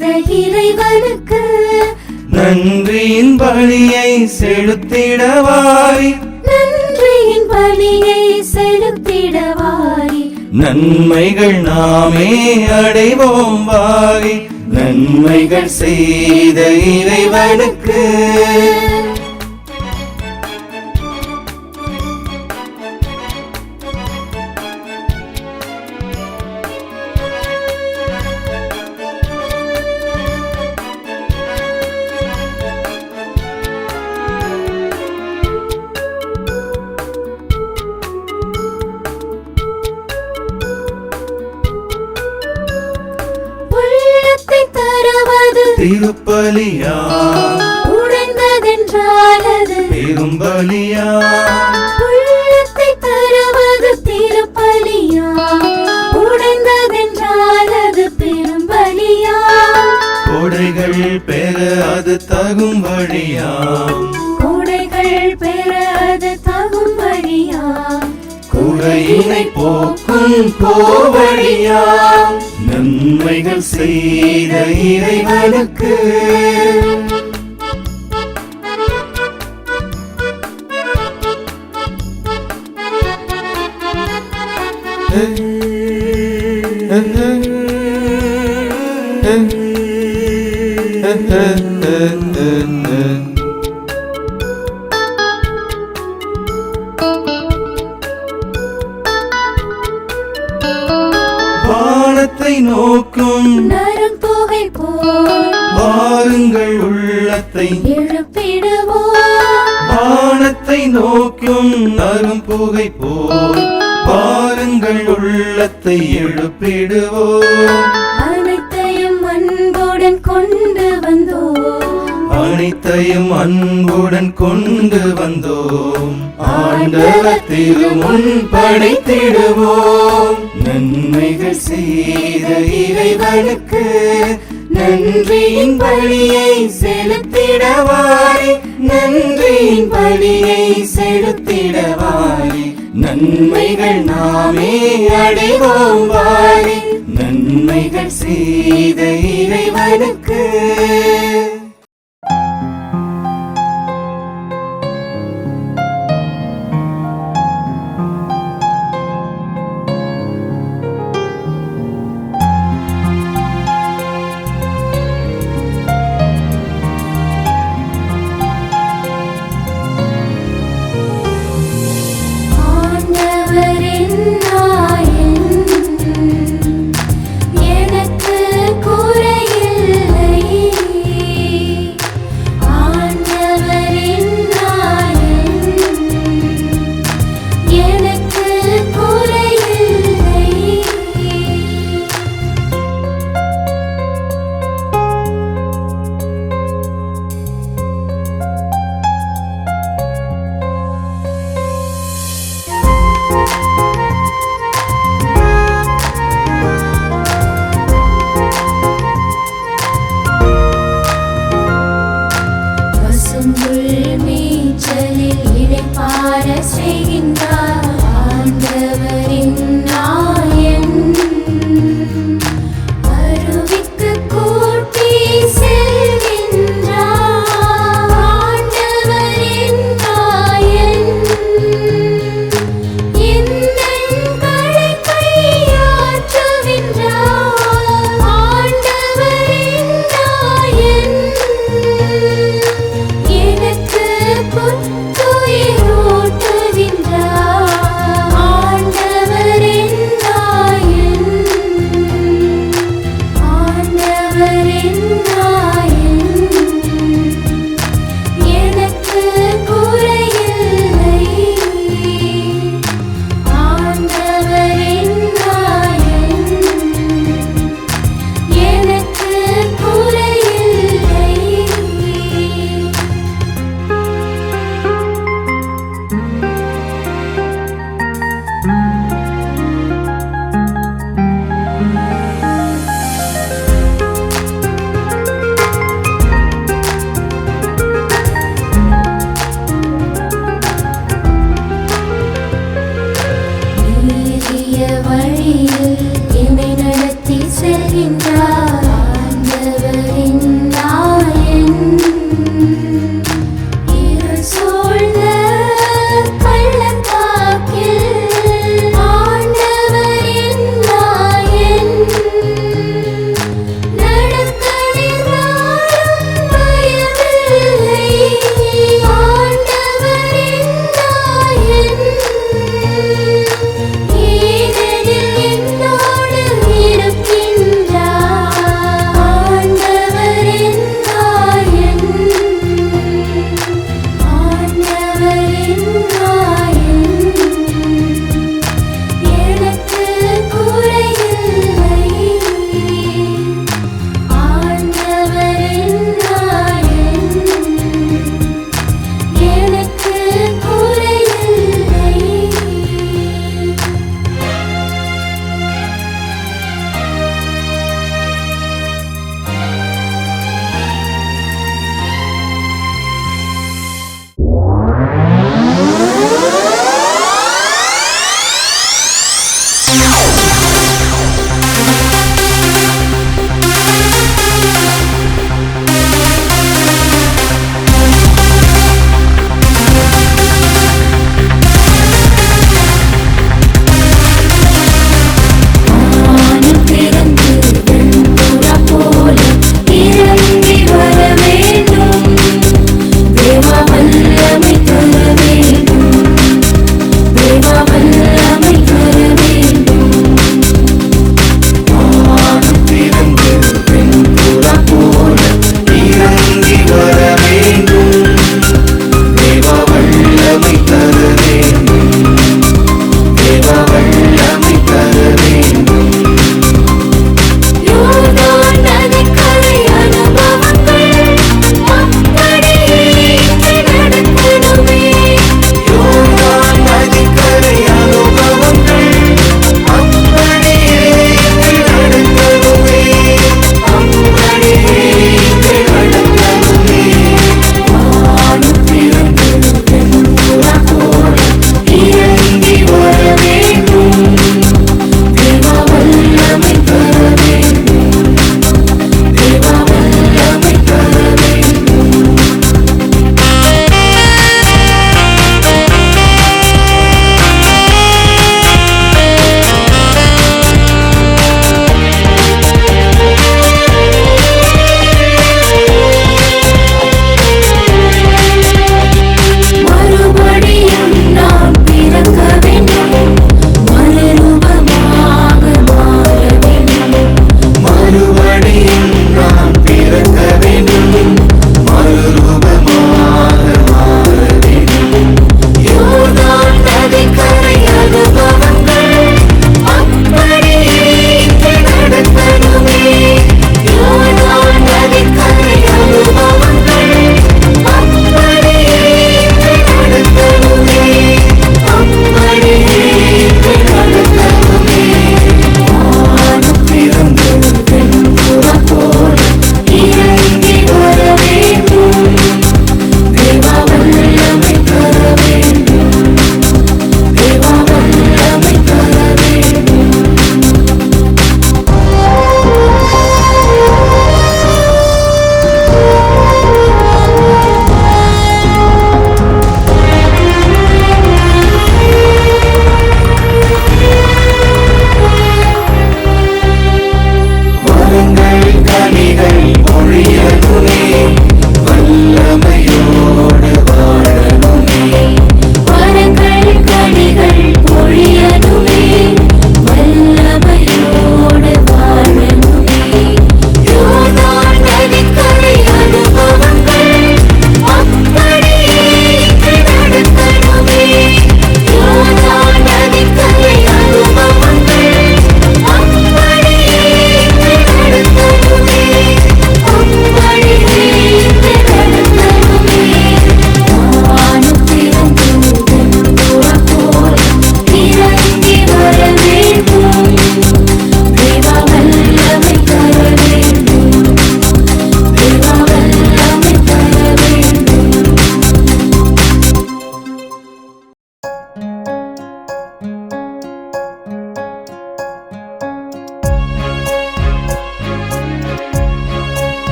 செய்த இறைவனுக்கு நன்றியின் பலியை செலுத்திடவாய். நன்றியின் பலியை செலுத்திடவாய். நன்மைகள் நாமே அடைவோம் வாய். நன்மைகள் செய்த இறைவனுக்கு திருப்பலியா உடைந்ததென்றால் அது பெரும்பலியா? உள்ளத்தை தருவது திருப்பலியா உடைந்ததென்றால் அது பெரும்பலியா பெற அது தகும் வழியா? பெற அது தகும் வழியா? போக்கும் கோவழியா? நன்மைகள் செய்த இறைவனுக்கு. Hey முன் படைத்திடுவோம். நன்மைகள் செய்த இறைவனுக்கு நன்றியின் பலியை செலுத்திடவாய் நன்றியின் பலியை செலுத்திடவாய் நன்மைகள் நாமே அடைவோம் வாரி. நன்மைகள் செய்த இறைவனுக்கு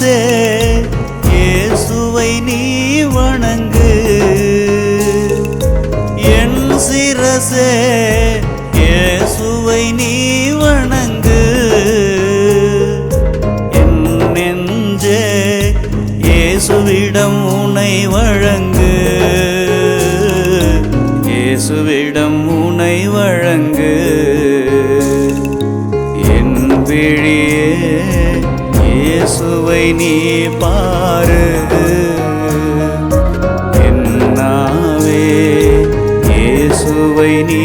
say பாரு என் இயேசுவை நீ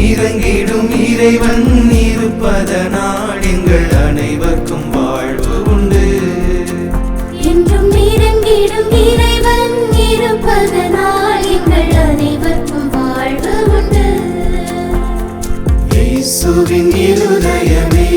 இறங்கிடும் இறைவன் இருப்பதனால் எங்கள் அனைவருக்கும் வாழ்வு உண்டு. என்றும் இறங்கிடும் இறைவன் இருப்பதனால் எங்கள் அனைவருக்கும் வாழ்வு உண்டு. இருதயமே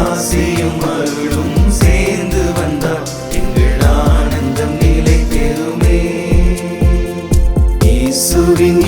ஆசியும் அருளும் சேர்ந்து வந்தால் எங்கள் ஆனந்தம் நிலை பெறுமே இயேசுவின்